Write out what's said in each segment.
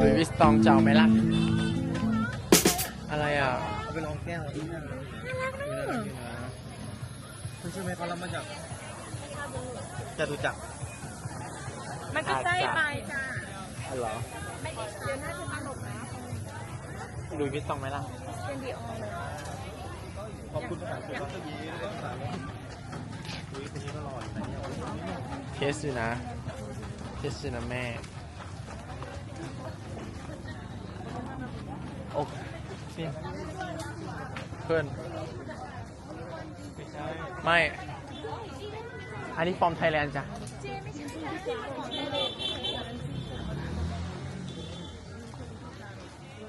ลุยวิสตองเจ้าไหมล่ะ อะไรอะเอาไปลองแก้วนี่นะคุณชื่อไหมเขารับมาจากจะดูจักมันก็ใกล้ไปจ้ะอ๋อเหรอไม่ได้เดี๋ยวน่าจะมาหลบนะลุยวิสตองไหมล่ะเป็นดีออขอบคุณภากฤษก็ดีภาาลุยนนี้ก็รยู่นเนี่สินะเคสอยู่นะแม่ โอ้นี่เพื่อน ไม่ อันนี้ฟอร์มไทยแลนด์จ้ะ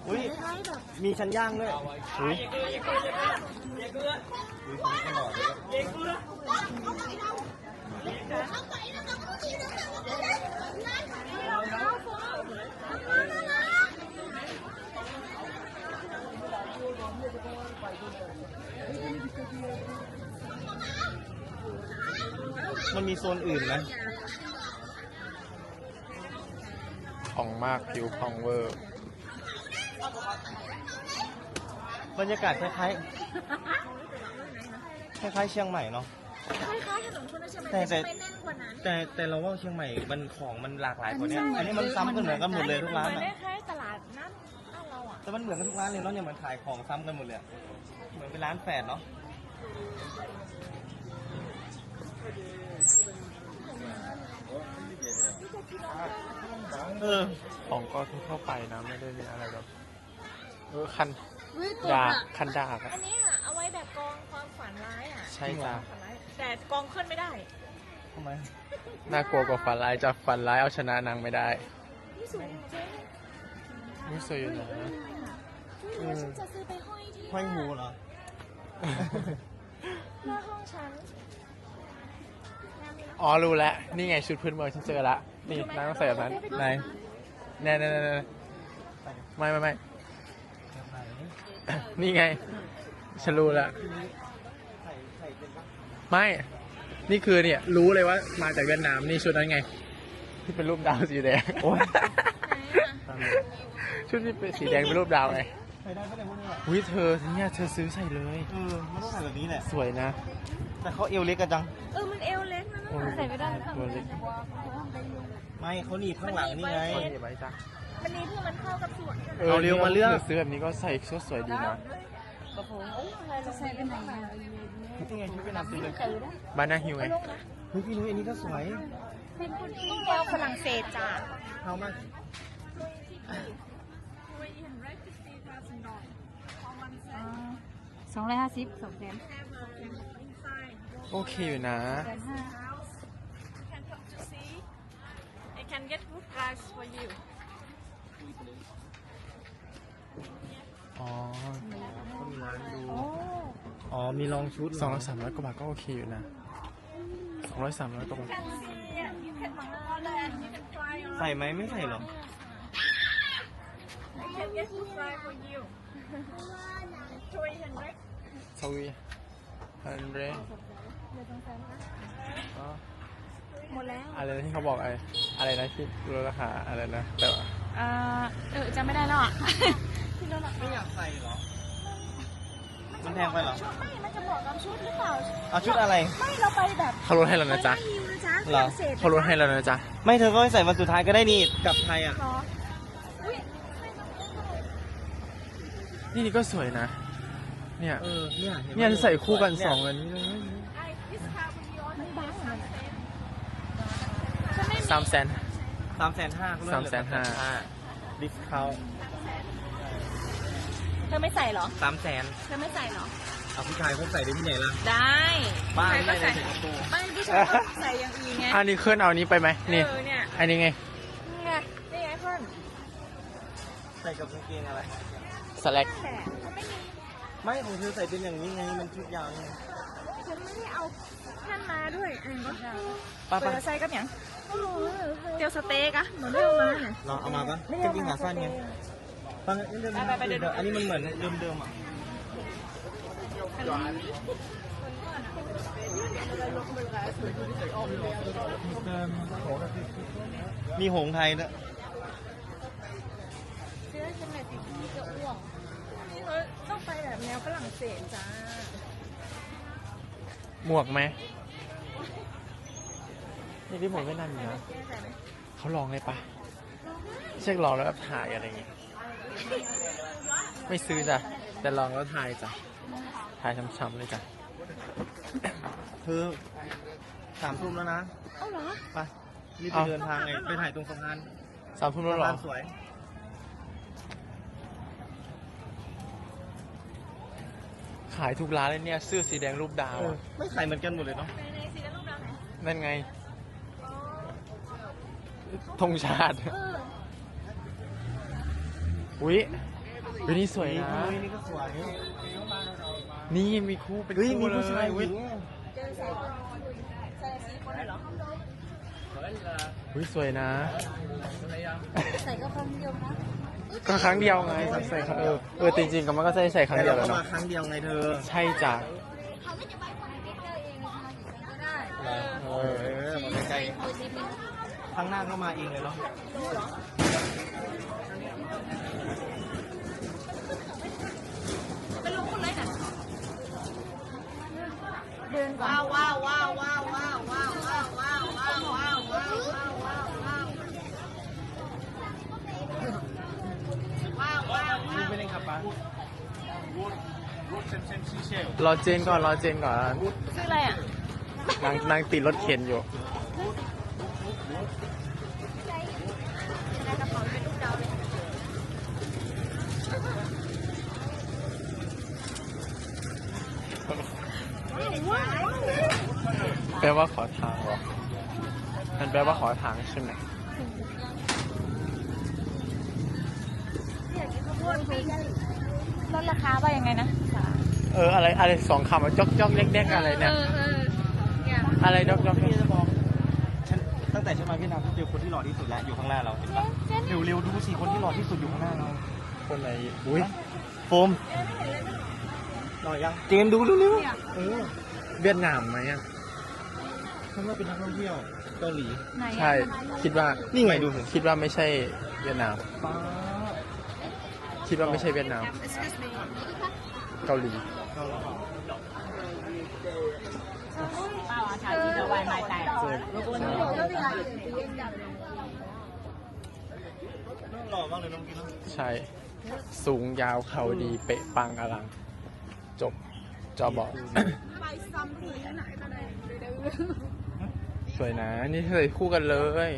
อุ้ย มีชั้นย่างด้วยอุ้ยอุ้ยคนนี้ก็หล่อ มันมีโซนอื่นไหมของมากผิวพองเวอร์ บรรยากาศคล้ายๆ คล้ายๆ เชียงใหม่เนาะ คล้ายๆถนนคนนั้นใช่ไหมแต่แต่ ไม่แน่นกว่านั้นแต่แต่เราว่าเชียงใหม่มันของมันหลากหลายกว่านี้อันนี้มันซ้ำกันเหมือนกันหมดเลยทุกร้านมันอะคล้ายๆตลาดน้ำบ้านเราอะแต่มันเหมือนกันทุกร้านเลยเนาะเนี่ยมันขายของซ้ำกันหมดเลยอะเหมือนเป็นร้านแฝดเนาะ เออของก็ทั่วๆไปนะไม่ได้มีอะไรแบบเออคันวิกดาอะคันดากอะอันเนี้ยเอาไว้แบบกองความฝันร้ายอะใช่จ้ะฝันร้ายแต่กองขึ้นไม่ได้ ทำไมน่ากลัวกว่าฝันร้ายจะฝันร้ายเอาชนะนางไม่ได้นี่สวยจริงไม่สวยอยู่นะๆนี่ฉันจะซื้อไปห้อยที่ห้อยหูเหรอ หน้าห้องฉัน อ๋อรู้แล้วนี่ไงชุดพื้นเมืองฉันเจอละนี่นางต้องใส่แบบนั้นไหนแน่แน่แน่แน่ไม่ไม่ไม่นี่ไงฉันรู้แล้วใส่ใส่เป็นปะไม่ นี่คือเนี่ย รู้เลยว่ามาจากเวียดนามนี่ชุดนั้นไง ที่เป็นรูปดาวสีแดงโอ้ยตามเลยชุดที่เป็นสีแดงเป็นรูปดาวไงใส่ได้ไม่ได้พวกนี้อะอุ้ยเธอเนี่ยเธอซื้อใส่เลย เออมันต้องใส่แบบนี้แหละ สวยนะ แต่เขาเอวเล็กกันจัง เออ มันเอวเล็กนะโอ้ย ใส่ไม่ได้ตัวเล็กไม่เขาหนีบข้างหลังนี่ไงเอาหนีบไว้จ้ะมันนี้เพื่อมันเข้ากับส่วนเอาเร็วมาเลือกซื้อแบบนี้ก็ใส่ชุดสวยดีนะจะใส่เป็นไหนอะนี่ไงชุดเวียดนามสีเลยบานาฮิวไงเฮ้ยพี่นุ้ยอันนี้ก็สวยต้องแนวฝรั่งเศสจ้ะเอามาสองร้อยห้าสิบสองแสนโอเคอยู่นะ แสนห้า Can come to see I can get good price for you อ๋อเขามีร้านดูโอ้อ๋อ มีลองชุดสองร้อยสามร้อยกว่าบาทก็โอเคอยู่นะสองร้อยสามร้อยกว่าบาท you can order and you can try on ใส่ไหมไม่ใส่หรอ I can get good price for you 300 สวีฮันเรอ๋อ หมดแล้วอะไรนะที่เขาบอกไอ้อะไรนะที่ลดราคาอะไรนะแต่ว่าเออเออจำไม่ได้แล้วอะที่เราหลักไม่อยากใส่หรอมันแพงไปเหรอชุดไม่มันจะเหมาะกับชุดหรือเปล่าเอาชุดอะไร ไม่เราไปแบบเขาลดให้แล้วนะจ๊ะไปฮิวนะจ๊ะเหรอ ฝงศสเขาลดให้แล้วนะจ๊ะไม่เธอก็ไปใส่วันสุดท้ายก็ได้นี่กลับไทยอะ เหรออุ้ยนี่นี่ก็สวยนะ เนี่ย เออเนี่ยห็ไหมเนี่ยใส่คู่กันสองเยอันนี้เลย ไอ้ดิสคาวน์ย้อนมันบ้างเหรอฉันไม่มี สามแสน สามแสนห้าเขาลดเหลือ350,000ดิสคาวเธอไม่ใส่เหรอ สามแสนเธอไม่ใส่เหรอ เอาผู้ชายเขาใส่ได้ที่ไหนล่ะ ได้บ้าใครไม่ก็ได้ใส่ใส่กระโปรงไม่ผู้ชายก็ใส่อย่างอื่นไง อันนี้เคลื่อนเอาอันนี้ไปไหมนี่เออเนี่ยอันนี้ไง นี่ไงนี่ไงเพื่อนใส่กับกางเกงอะไรสแลกแต่มันไม่มีไม่ของเธอใส่เป็นอย่างนี้ไง มันชุดยาวไงฉันไม่ได้เอาท่านมาด้วยอ่านก็ป้าเปิป้าดใส่กับอย่าง เตียวสเต็กอะเหมือนที่เอามาเนี่ยลองเอามาปะกางเกงขาสั้นไงฟังเดิมไปไปเดินอันนี้มันเหมือนเดิมเดิมๆอะมีหงส์ไทยด้วยเสื้อฉันแบบสีจะอ้วกนี่เธอฝรั่งเศสจ้า หมวกไหม นี่ที่หมวกเวียดนามอยู่นะแน่ใจไหมเขาลองเลยปะเช็คลองแล้วแบบถ่ายอะไรอย่างเงี้ยไม่ซื้อจ้ะแต่ลองแล้วถ่ายจ้ะถ่ายช้ำๆเลยจ้ะเธอสามทุ่มแล้วนะเอ้าเหรอไปรีบไปเอาเดินทางไงไปถ่ายตรงสะพานสามทุ่มแล้วเหรสะอพานสวยขายทุกร้านเลยเนี่ยเสื้อสีแดงรูปดาวเอออะไม่ขายเหมือนกันหมดเลยเนาะในในสีแล้วรูปดาวไหนนั่นไง ธงชาติ เอออุ้ยวินี่สวยนะเฮ้ยนี่ก็สวยนี่มีคู่เป็นเฮ้ยคู่มีเลผู้ชายยหอุ้ญิยงเจอใส่ใส่สีคนเลยเหรออุ้ยสวยนะ ใส่ก็ครั้งเดียวนะก็ครั้งเดียวไงใส่ครั้งเออเออจริงๆก็มันก็ใส่ใส่ครั้งแต่เดียวเราแล้วก็มาเนาะครั้งเดียวไงเธอใช่จ้ะเขาไม่จะไปคนใกล้ๆเองนะคะก็ได้ เอเอ ครั้งหน้าก็มาเองเลยเนาะเป็นลูกคนเลยน่ะเดินว้าวว้าวว้าวว้าวว้าวว้าวว้าวว้าวว้าวว้าวว้าวว้าวว้าวว้าวว้าวว้าวว้าวไม่ได้ขับปะรอเจนก่อนรอเจนก่อนคืออะไรอะนางนางติดรถเข็นอยู่ แปลว่าขอทางเหรอ มันแปลว่าขอทางใช่ไหมลดราคาว่ายังไงนะ เอออะไรอะไรสองคำอะจอกจอกเล็กเด็กอะไรเนี่ยเออเออเนี่ย อะไรจอกจอกพี่จะบอกฉัน ตั้งแต่ฉันมาเวียดนามฉันเจอคนที่หล่อที่สุดแล้วอยู่ข้างหน้าเราเห็นปะเจ๊เนี่ยเร็วๆดูสิคนที่หล่อที่สุดอยู่ข้างหน้าเรา คนไหนอุ้ยโฟมหล่อยังเจนดูเร็วๆเออเวียดนามไหมอะฉันว่าเป็นนักท่องเที่ยวเกาหลีไหนใช่ คิดว่านี่ไงดูสิคิดว่าไม่ใช่เวียดนาม ป้าคิดว่าไม่ใช่เวียดนามเกาหลี เกาหลี ป้าวชาที่จะวายหายใจหล่อมากเลยน้องกินนะใช่ สูงยาวเข่าดีเป๊ะปังอลัง จบจอบอกสวยนะ นี่เคยคู่กันเลย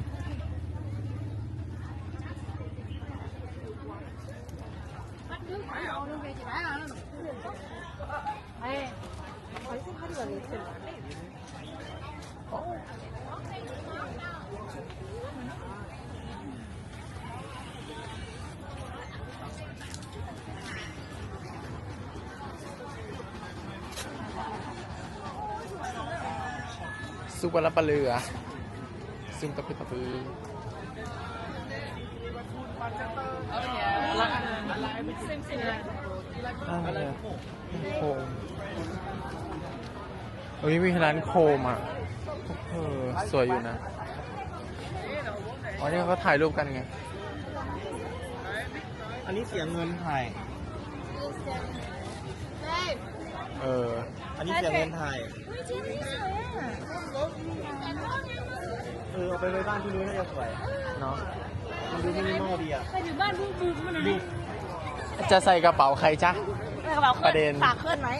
ซุปปลาปลาเรือซุปตะพือตะพืออะไรอะโคมเฮ้ยมีร้านโคมอะเออสวยอยู่นะอ๋อนี่เขาถ่ายรูปกันไง อันนี้เสียเงินถ่าย เออ อันนี้เสียเงินถ่ายอุ้ยเจ๊นี่สวยอะเออเอาไปไว้บ้านที่นู้นน่าจะสวยเนาะมันดูมินิมอลดีอะไปอยู่บ้านบูบูมันนะจะใส่กระเป๋าใครจ๊ะ กระเป๋าประเด็นฝากเพื่อนไว้